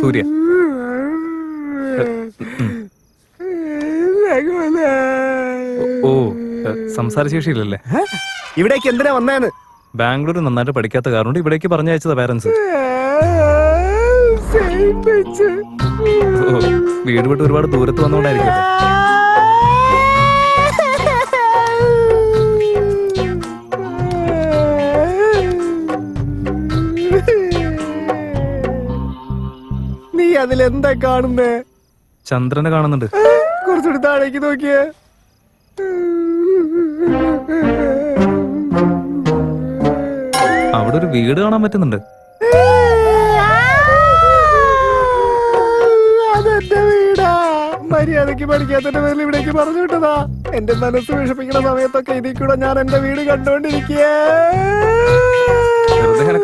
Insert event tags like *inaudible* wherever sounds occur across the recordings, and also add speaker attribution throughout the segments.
Speaker 1: സൂര്യ. ഓ സംസാര സംസാരശേഷിയില്ലല്ലേ
Speaker 2: ഇവിടേക്ക് എന്തിനാ വന്നേന്ന്?
Speaker 1: ബാംഗ്ലൂർ നന്നായിട്ട് പഠിക്കാത്ത കാരണം ഇവിടേക്ക് പറഞ്ഞയച്ചതാ പാരന്റ്സ് വീട് വിട്ട് ഒരുപാട് ദൂരത്ത് വന്നുകൊണ്ടായിരിക്കും
Speaker 2: നീ എന്താ കാണുന്നേ?
Speaker 1: ചന്ദ്രനെ കാണുന്നുണ്ട്.
Speaker 2: കുറച്ചുകൂടി താഴേക്ക് നോക്കിയേ.
Speaker 1: അവിടെ ഒരു വീട് കാണാൻ പറ്റുന്നുണ്ട്.
Speaker 2: അതെന്റെ വീടാ. മര്യാദയ്ക്ക് പഠിക്കാത്തതിന്റെ പേരിൽ ഇവിടേക്ക് പറഞ്ഞു വിട്ടതാ. എന്റെ മനസ്സ് വിഷമിക്കുന്ന സമയത്തൊക്കെ ഇതിൽ കൂടെ ഞാൻ എന്റെ വീട്
Speaker 1: കണ്ടുകൊണ്ടിരിക്കേ.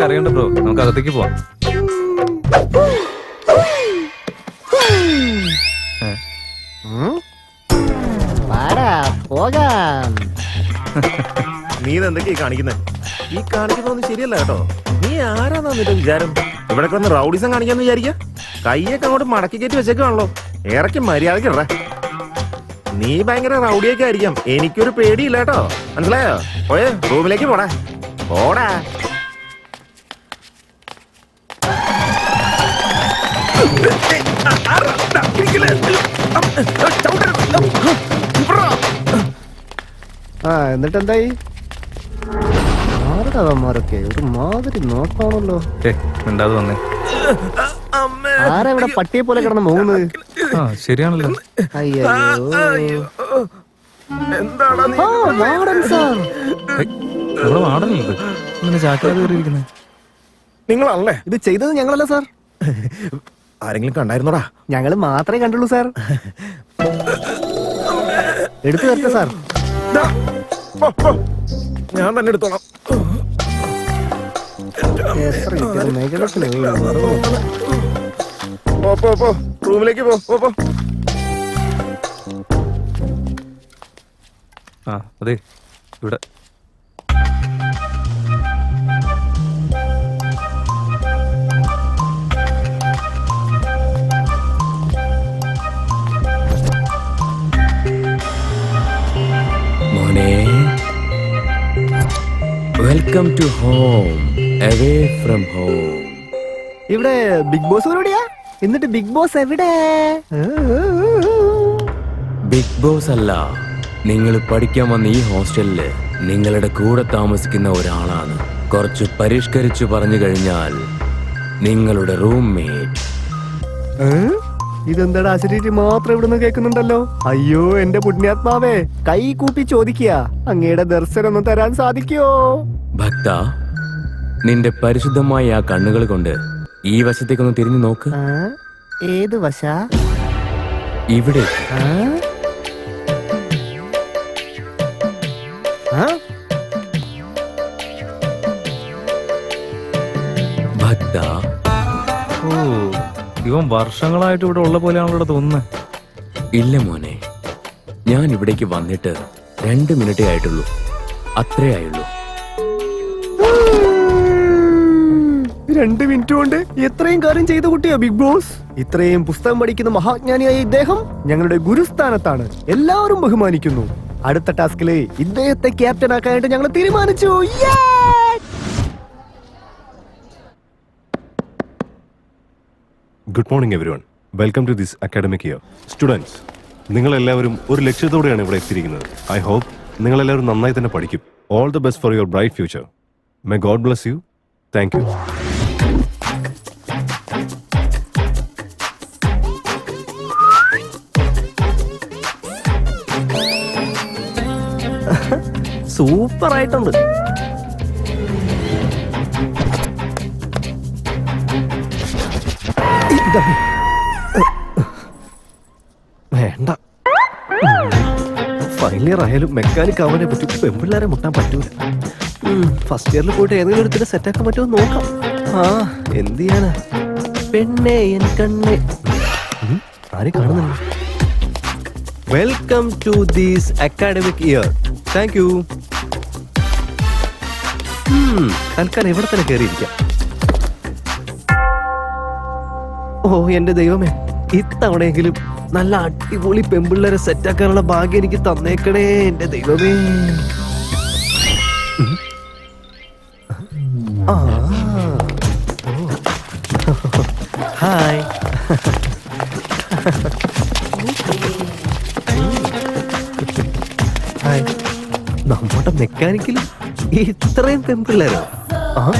Speaker 1: അറിയണ്ട ബ്രോ. നമുക്ക് അകത്തേക്ക് പോവാം.
Speaker 2: പോകാം.
Speaker 3: നീ ഇതെന്തൊക്കെയാ കാണിക്കുന്നത് ഈ കാണിക്കുന്നതൊന്നും ശരിയല്ല കേട്ടോ. നീ ആരാന്നാ നിന്റെ വിചാരം? ഇവിടെ വന്ന് റൗഡിസം കാണിക്കാന്ന് വിചാരിക്ക? കൈയൊക്കെ അങ്ങോട്ട് മടക്കി കയറ്റി വെച്ചേക്കാണല്ലോ ഇറക്കി മര്യാദയ്ക്ക് ഇട നീ ഭയങ്കര റൗഡിയൊക്കെ ആയിരിക്കാം. എനിക്കൊരു പേടിയില്ല കേട്ടോ. മനസ്സിലായോ? പോയേ റൂമിലേക്ക് പോടാ. പോടാ.
Speaker 2: ആ എന്നിട്ട് എന്തായി ആരുടവന്മാരൊക്കെ ഒരു മാതിരി നോക്കാണല്ലോ
Speaker 1: ഏ മിണ്ടാതെ വന്നേ?
Speaker 2: ആരാ ഇവിടെ പട്ടിയെ പോലെ കിടന്ന് മൂന്ന്
Speaker 1: ആ ശരിയാണല്ലോ.
Speaker 2: അയ്യോ.
Speaker 3: എന്താടാ നീ
Speaker 2: ആ വാർഡൻ സാർ.
Speaker 1: ഏയ്, ഇവിടെ വാടനല്ലേ ഇങ്ങനെ ചാക്കാതെ കയറിയിരിക്കുന്നത്
Speaker 3: നിങ്ങളല്ലേ?
Speaker 2: ഇത് ചെയ്തത് ഞങ്ങളല്ല സാർ?
Speaker 3: ആരെങ്കിലും കണ്ടായിരുന്നോടാ?
Speaker 2: ഞങ്ങൾ മാത്രമേ കണ്ടുള്ളൂ സാർ. എടുത്തു തരട്ടെ സാർ.
Speaker 3: ദാ. ഞാൻ തന്നെ എടുത്തോളാം. പോ പോ പോ. റൂമിലേക്ക് പോ പോ പോ.
Speaker 1: ആ അതെ. ഇവിടെ.
Speaker 4: Welcome to home away from home
Speaker 2: ഇവിടെ ബിഗ് ബോസ് എവിടെയാ? എന്നിട്ട് ബിഗ് ബോസ് എവിടെ?
Speaker 4: ബിഗ് ബോസ് അല്ല നിങ്ങൾ പഠിക്കാൻ വന്ന ഈ ഹോസ്റ്റലിൽ നിങ്ങളുടെ കൂടെ താമസിക്കുന്ന ഒരാളാണ്. കുറച്ച് പരിഷ്കരിച്ചു പറഞ്ഞു കഴിഞ്ഞാൽ നിങ്ങളുടെ റൂംമേറ്റ്?
Speaker 2: ഇതെന്താടാ അശരീരി മാത്രം ഇവിടുന്ന് കേൾക്കുന്നുണ്ടല്ലോ? അയ്യോ എന്റെ പുണ്യാത്മാവേ കൈ കൂപ്പി ചോദിക്കുക. അങ്ങയുടെ ദർശനം ഒന്ന് തരാൻ സാധിക്കോ
Speaker 4: ഭക്ത നിന്റെ പരിശുദ്ധമായ ആ കണ്ണുകൾ കൊണ്ട് ഈ വശത്തേക്കൊന്ന് തിരിഞ്ഞു നോക്ക്?
Speaker 2: ഏത് വശ?
Speaker 4: ഇവിടേക്ക്
Speaker 1: ഇവൻ വർഷങ്ങളായിട്ട് ഇവിടെ ഉള്ള പോലെയാണോ ഇവിടെ തോന്നുന്നത്
Speaker 4: ഇല്ല മോനെ. ഞാൻ ഇവിടേക്ക് വന്നിട്ട് രണ്ട് മിനിറ്റേ ആയിട്ടുള്ളൂ. അത്രേ ആയുള്ളൂ.
Speaker 2: രണ്ട് മിനിറ്റ് കൊണ്ട് എത്രയും കാര്യം ചെയ്ത കുട്ടിയാ ബിഗ് ബോസ്. ഇത്രയും പുസ്തകം പഠിക്കുന്ന മഹാജ്ഞാനിയായ ഇദ്ദേഹം ഞങ്ങളുടെ ഗുരുസ്ഥാനത്താണ്. എല്ലാവരും ബഹുമാനിക്കുന്നു. അടുത്ത ടാസ്കിൽ ഇദ്ദേഹത്തെ ക്യാപ്റ്റൻ ആക്കാനായിട്ട് ഞങ്ങൾ തീരുമാനിച്ചു. Yay!
Speaker 5: Good morning everyone welcome to this academic year students നിങ്ങളെല്ലാവരും ഒരു ലക്ഷ്യത്തോടെയാണ് ഇവിടെ എത്തിയിരിക്കുന്നത്. ഐ ഹോപ്പ് നിങ്ങളെല്ലാവരും നന്നായി തന്നെ പഠിക്കും. All the best for your bright future may God bless you thank you
Speaker 2: super വേണ്ട. ഫൈനൽ ഇയർ ആയാലും മെക്കാനിക് ആവാനെ പറ്റും പെൺപിള്ളേരെ മുട്ടാൻ പറ്റൂല. ഫസ്റ്റ് ഇയറിൽ പോയിട്ട് ഏതെങ്കിലും ഒരു സെറ്റാക്കാൻ പറ്റുമോ നോക്കാം. ആ എന്ത് ചെയ്യാനാ? പെണ്ണേ എൻ കണ്ണേ. ആരും കാണുന്നില്ല welcome to these academic year thank you
Speaker 5: തൽക്കാലം ഇവിടെ തന്നെ കയറിയിരിക്കാം ഓ എന്റെ ദൈവമേ ഇത്തവണയെങ്കിലും നല്ല അടിപൊളി പെമ്പിള്ളേരെ സെറ്റാക്കാനുള്ള ഭാഗ്യം എനിക്ക് തന്നേക്കണേ എന്റെ ദൈവമേ. ഹായ്. ഹായ്. നമ്മുടെ മെക്കാനിക്കലും ഇത്രയും പെമ്പിള്ളേരോ. ആ.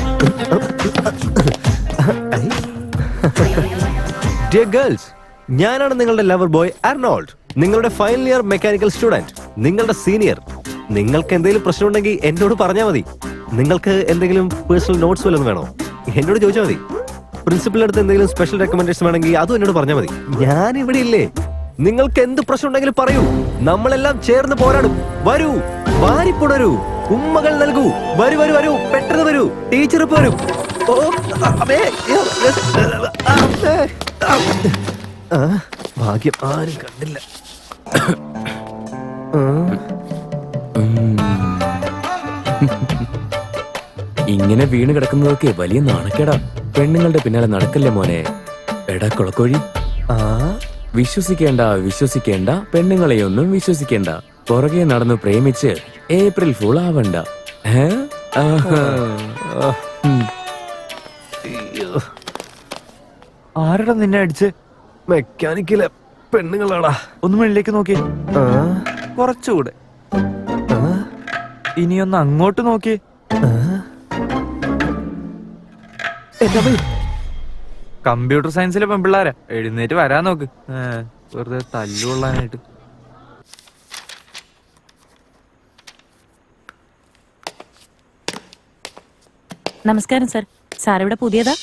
Speaker 5: *laughs* ഡിയർ ഗേൾസ് ഞാനാണ് നിങ്ങളുടെ ലവർ ബോയ് അർണോൾഡ് നിങ്ങളുടെ ഫൈനൽ ഇയർ മെക്കാനിക്കൽ സ്റ്റുഡന്റ് നിങ്ങളുടെ സീനിയർ നിങ്ങൾക്ക് എന്തെങ്കിലും പ്രശ്നമുണ്ടെങ്കിൽ എന്നോട് പറഞ്ഞാൽ മതി. നിങ്ങൾക്ക് എന്തെങ്കിലും പേഴ്സണൽ നോട്ട്സ് വല്ലതും വേണോ? എന്നോട് ചോദിച്ചാൽ മതി. പ്രിൻസിപ്പലിന്റെ അടുത്ത് എന്തെങ്കിലും സ്പെഷ്യൽ റെക്കമെൻഡേഷൻ വേണമെങ്കിൽ അതും എന്നോട് പറഞ്ഞാൽ മതി. ഞാൻ ഇവിടെ ഇല്ലേ. നിങ്ങൾക്ക് എന്ത് പ്രശ്നം ഉണ്ടെങ്കിലും പറയൂ. നമ്മളെല്ലാം ചേർന്ന് പോരാടും. വരൂ. വാരിപ്പുണരൂ. ഉമ്മകൾ നൽകൂ. വരൂ വരൂ വരൂ. പെട്ടെന്ന് വരൂ. ടീച്ചർ പോരും ഭാഗ്യം ആരും കണ്ടില്ല.
Speaker 4: ഇങ്ങനെ വീണ് കിടക്കുന്നതൊക്കെ വലിയ നാണക്കേടാ. പെണ്ണുങ്ങളുടെ പിന്നാലെ നടക്കല്ലേ മോനെ? എടാ കുളക്കോഴി.
Speaker 5: ആ,
Speaker 4: വിശ്വസിക്കേണ്ട വിശ്വസിക്കേണ്ട പെണ്ണുങ്ങളെയൊന്നും വിശ്വസിക്കേണ്ട. പുറകെ നടന്നു പ്രേമിച്ച് ഏപ്രിൽ ഫുൾ ആവണ്ട. ഏ?
Speaker 2: ആരടാ നിന്നെ അടിച്ച്?
Speaker 5: മെക്കാനിക്കിലെ പെണ്ണുങ്ങളാടാ.
Speaker 2: ഒന്ന് മുകളിലേക്ക് നോക്കി. കുറച്ചുകൂടെ. ഇനിയൊന്ന് അങ്ങോട്ട് നോക്കി. കമ്പ്യൂട്ടർ സയൻസിലെ പെൺപിള്ളാരാ. എഴുന്നേറ്റ് വരാൻ നോക്ക്. വെറുതെ തല്ലുകൊള്ളാനായിട്ട്
Speaker 6: നമസ്കാരം സർ. സാർ ഇവിടെ പുതിയതാ?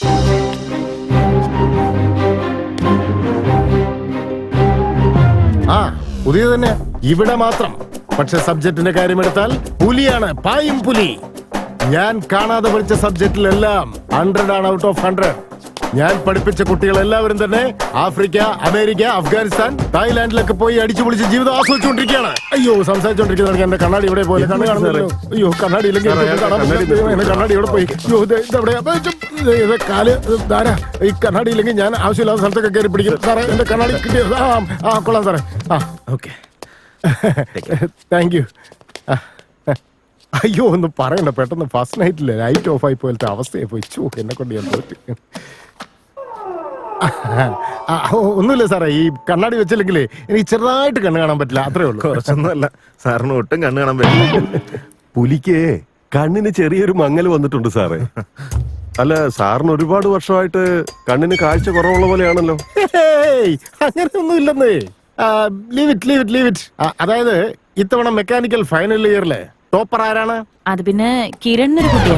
Speaker 7: ആ പുതിയ തന്നെ. ഇവിടെ മാത്രം. പക്ഷെ സബ്ജക്റ്റിന്റെ കാര്യമെടുത്താൽ പുലിയാണ് പായും പുലി. ഞാൻ കാണാതെ പഠിച്ച സബ്ജക്റ്റിലെല്ലാം ഹൺഡ്രഡ് ആണ് ഔട്ട് ഓഫ് ഹൺഡ്രഡ് ഞാൻ പഠിപ്പിച്ച കുട്ടികൾ എല്ലാവരും തന്നെ ആഫ്രിക്ക അമേരിക്ക അഫ്ഗാനിസ്ഥാൻ തായ്ലാന്റിലൊക്കെ പോയി അടിച്ചു പൊളിച്ച് ജീവിതം ആസ്വദിച്ചുകൊണ്ടിരിക്കുകയാണ്. അയ്യോ സംസാരിച്ചോണ്ടിരിക്കുന്ന എന്റെ കണ്ണാടി ഇവിടെ പോയി. കണ്ണ് കാണുന്നില്ലല്ലോ അയ്യോ കണ്ണാടി ഇല്ലെങ്കിൽ എനിക്ക് എന്റെ കണ്ണാടി ഇവിടെ പോയി. അയ്യോ ഇത് ഇതെവിടെ കാൽ ധാരാ ഈ കണ്ണാടി ഇല്ലെങ്കിൽ ഞാൻ ആവശ്യമില്ലാത്ത സ്ഥലത്തൊക്കെ കയറി പിടിക്കും. സാറേ. എന്റെ കണ്ണാടി കിട്ടിയത് ആ ആ കൊള്ളാം സാറേ. ആ.
Speaker 5: ഓക്കെ.
Speaker 7: താങ്ക് യു അയ്യോ ഒന്ന് പറയണ്ട. പെട്ടെന്ന് ഫസ്റ്റ് നൈറ്റിൽ ലൈറ്റ് ഓഫ് ആയി പോലത്തെ അവസ്ഥയെ പോയി. ചോ എന്നെ കൊണ്ട് ഞാൻ തോറ്റ്. ഒന്നുമില്ല സാറേ. ഈ കണ്ണാടി വെച്ചില്ലെങ്കിലേ എനിക്ക് ചെറുതായിട്ട് കണ്ണ് കാണാൻ പറ്റില്ല. അത്രേ ഉള്ളൂ.
Speaker 3: കുറച്ചൊന്നുമല്ല. സാറിന് ഒട്ടും കണ്ണു കാണാൻ പറ്റില്ല.
Speaker 8: പുലിക്ക് കണ്ണിന് ചെറിയൊരു മങ്ങൽ വന്നിട്ടുണ്ട് സാറേ. അല്ല സാറിന് ഒരുപാട് വർഷമായിട്ട് കണ്ണിന് കാഴ്ച കുറവുള്ള പോലെയാണല്ലോ.
Speaker 7: അങ്ങനെയൊന്നും ഇല്ലെന്നേ leave it leave it leave it അതായത് ഇത്തവണ മെക്കാനിക്കൽ ഫൈനൽ ഇയറിലെ ടോപ്പർ ആരാണ്?
Speaker 6: അത് പിന്നെ കിരൺ ഒരു കുട്ടിയാ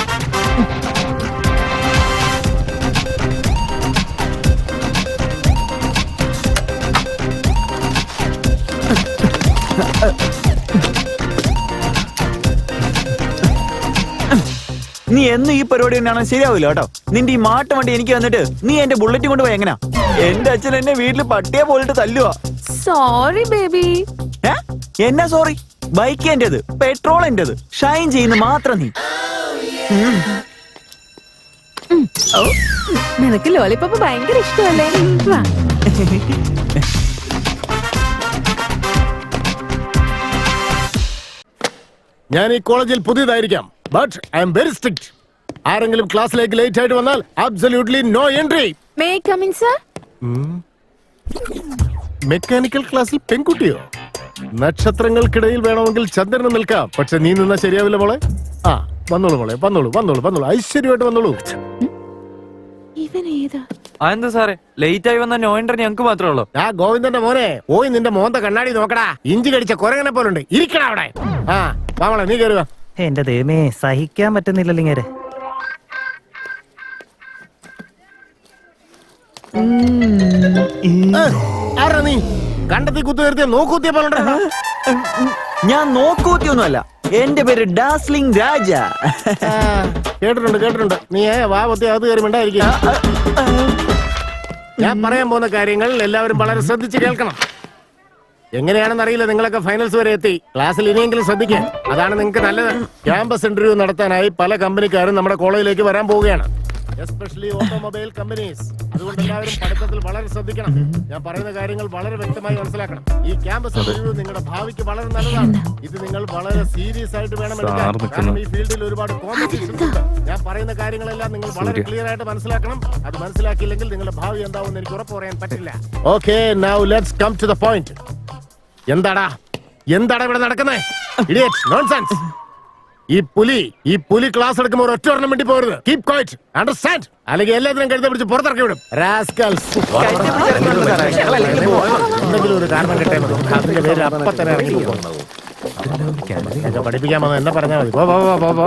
Speaker 2: നീ എന്ന് ഈ പരിപാടി തന്നെയാണ് ശരിയാവില്ല കേട്ടോ. നിന്റെ ഈ മാട്ട വണ്ടി എനിക്ക് വന്നിട്ട് നീ എന്റെ ബുള്ളറ്റ് കൊണ്ട് പോയി എങ്ങനാ? എന്റെ അച്ഛൻ എന്നെ വീട്ടിൽ പട്ടിയെ പോലിട്ട് തല്ലുവാ.
Speaker 6: Sorry baby?
Speaker 2: എന്നാ സോറി ബൈക്ക് എന്റേത്? പെട്രോൾ എന്റേത്? ഷൈൻ ചെയ്യുന്ന മാത്രം നീ.
Speaker 6: നിനക്ക് ലോലിപ്പപ്പ് ഭയങ്കര ഇഷ്ടമല്ലേ? വാ.
Speaker 7: ഞാൻ ഈ കോളേജിൽ പുതിയതായിരിക്കാം. But I'm very strict ആരെങ്കിലും ക്ലാസ്സിലേക്ക് ലേറ്റ് ആയിട്ട് വന്നാൽ absolutely no entry
Speaker 6: may come in sir
Speaker 7: mechanical ക്ലാസ്സിൽ പെൺകുട്ടിയോ? നക്ഷത്രങ്ങൾക്കിടയിൽ വേണമെങ്കിൽ ചന്ദ്രന് നിൽക്കാം. പക്ഷെ നീ നിന്നാ ശരിയാവില്ല മോളെ. ആ വന്നോളൂ മോളെ വന്നോളൂ വന്നോളൂ വന്നോളൂ. ഐശ്വര്യമായിട്ട് വന്നോളൂ.
Speaker 2: അതെന്താ സാറേ? ലേറ്റ് ആയി വന്ന നോ ഞങ്ങൾക്ക് മാത്രമേ ഉള്ളൂ.
Speaker 7: ആ ഗോവിന്ദന്റെ മോനെ പോയി നിന്റെ മോന്ത കണ്ണാടി നോക്കടാ. ഇഞ്ചി കടിച്ച കുരങ്ങനെ പോലുണ്ട് ഇരിക്കടാ അവിടെ. ആ വാമളെ നീ കയറുക
Speaker 9: എന്റെ ദൈവമേ സഹിക്കാൻ പറ്റുന്നില്ലല്ലോ ഇങ്ങനെ.
Speaker 7: ആരാ നീ? കണ്ടെത്തി കുത്തു നിർത്തിയ നോക്കുത്തിയ പോലെ ഉണ്ടല്ലോ.
Speaker 2: ഞാൻ നോക്കൂത്തിയൊന്നുമല്ല. എന്റെ പേര് ഡാസ്ലിംഗ് രാജ.
Speaker 7: ആ, കേട്ടിട്ടുണ്ട് കേട്ടിട്ടുണ്ട്. നീ വാ പൊത്തി അത് കയറി മിണ്ടായിരിക്കും ഞാൻ പറയാൻ പോകുന്ന കാര്യങ്ങൾ എല്ലാവരും വളരെ ശ്രദ്ധിച്ച് കേൾക്കണം. എങ്ങനെയാണെന്ന് അറിയില്ല. നിങ്ങളൊക്കെ ഫൈനൽസ് വരെ എത്തി. ക്ലാസ്സിൽ ഇനിയെങ്കിലും ശ്രദ്ധിക്കാൻ അതാണ് നിങ്ങൾക്ക് നല്ലത്. ക്യാമ്പസ് ഇന്റർവ്യൂ നടത്താനായി പല കമ്പനിക്കാരും നമ്മുടെ കോളേജിലേക്ക് വരാൻ പോവുകയാണ്. എസ്പെഷ്യലി ഓട്ടോമൊബൈൽ കമ്പനീസ് അതുകൊണ്ട് എല്ലാവരും പഠിത്തത്തിൽ വളരെ ശ്രദ്ധിക്കണം. ഞാൻ പറയുന്ന കാര്യങ്ങൾ വളരെ വ്യക്തമായി മനസ്സിലാക്കണം. ഈ ക്യാമ്പസ് ഇന്റർവ്യൂ നിങ്ങളുടെ ഭാവിക്ക് വളരെ നല്ലതാണ്. ഇത് നിങ്ങൾ വളരെ സീരിയസ് ആയിട്ട് വേണം എടുക്കാൻ. കാരണം ഈ ഫീൽഡിൽ ഒരുപാട് കോമ്പറ്റീഷൻ ഉണ്ട്. ഞാൻ പറയുന്ന കാര്യങ്ങളെല്ലാം നിങ്ങൾ വളരെ ക്ലിയർ ആയിട്ട് മനസ്സിലാക്കണം. അത് മനസ്സിലാക്കിയില്ലെങ്കിൽ നിങ്ങളുടെ ഭാവി എന്താവും എനിക്ക് ഉറപ്പ് പറയാൻ പറ്റില്ല. Okay now let's come to the point എന്താടാ? എന്താടാ ഇവിടെ നടക്കുന്നേ? നോൺസെൻസ് ഈ പുലി ഈ പുലി ക്ലാസ് എടുക്കുമ്പോൾ ഒറ്റ ഒരെണ്ണം വേണ്ടി പോരുത് കീപ് ക്വൈറ്റ് അണ്ടർസ്റ്റാൻഡ് അല്ലെങ്കിൽ എല്ലാത്തിനും കഴുത പിടിച്ച് പുറത്തിറക്കി വിടും. റാസ്കൽസ് എന്തെങ്കിലും ഒരു കാരണം കിട്ടേ അതിന്റെ പേര് അപ്പൊ തന്നെ ഇറങ്ങി പോകും. പഠിപ്പിക്കാൻ വന്ന എന്നെ പറഞ്ഞാൽ മതി. പോ, പോ, പോ, പോ.